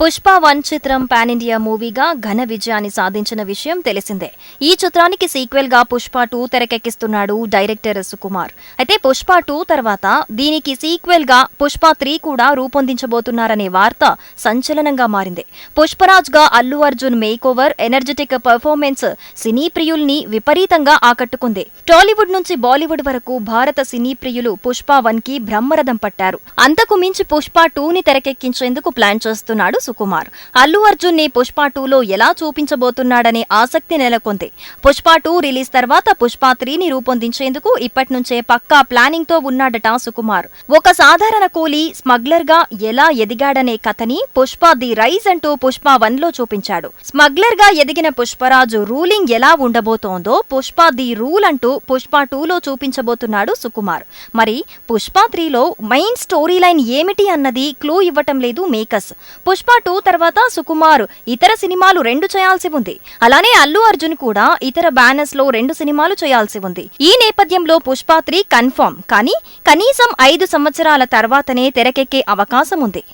Pushpa one చిత్రం pan India మూవీగా ఘన విజయాన్ని సాధించిన విషయం తెలిసిందే. ఈ చిత్రానికి సీక్వెల్గా పుష్ప టూ తెరకెక్కిస్తున్నాడు డైరెక్టర్ సుకుమార్. అయితే పుష్ప టూ తర్వాత దీనికి సీక్వెల్గా పుష్ప త్రీ కూడా రూపొందించబోతున్నారనే వార్త సంచలనంగా మారింది. పుష్పరాజ్గా Allu Arjun make over energetic performance cine ప్రియుల్ని విపరీతంగా ఆకట్టుకుంది. టాలీవుడ్ నుంచి బాలీవుడ్ వరకు భారత సినీ ప్రియులు పుష్ప వన్కి బ్రహ్మరథం పట్టారు. అంతకు మించి పుష్ప టూని తెరకెక్కించేందుకు ప్లాన్ చేస్తున్నాడు సుకుమార్. అల్లు అర్జున్ని పుష్ప టూలో ఎలా చూపించబోతున్నాడనే ఆసక్తి నెలకొంది. పుష్ప టూ రిలీజ్ తర్వాత పుష్ప త్రీని రూపొందించేందుకు ఇప్పటి నుంచే పక్కా ప్లానింగ్తో ఉన్నాడట సుకుమార్. ఒక సాధారణ కూలీ స్మగ్లర్గా ఎలా ఎదిగాడనే కథని పుష్ప ది రైజ్ అంటూ పుష్ప వన్లో చూపించాడు. స్మగ్లర్గా ఎదిగిన పుష్పరాజు రూలింగ్ ఎలా ఉండబోతోందో పుష్ప ది రూల్ అంటూ పుష్ప టూలో చూపించబోతున్నాడు సుకుమార్. మరి పుష్ప త్రీలో మెయిన్ స్టోరీ లైన్ ఏమిటి అన్నది క్లూ ఇవ్వటం లేదు మేకర్స్. పుష్ప టూ తర్వాత సుకుమార్ ఇతర సినిమాలు రెండు చేయాల్సి ఉంది. అలానే అల్లు అర్జున్ కూడా ఇతర బ్యానర్స్లో రెండు సినిమాలు చేయాల్సి ఉంది. ఈ నేపథ్యంలో పుష్ప త్రీ కన్ఫర్మ్ కానీ కనీసం ఐదు సంవత్సరాల తర్వాతనే తెరకెక్కే అవకాశం ఉంది.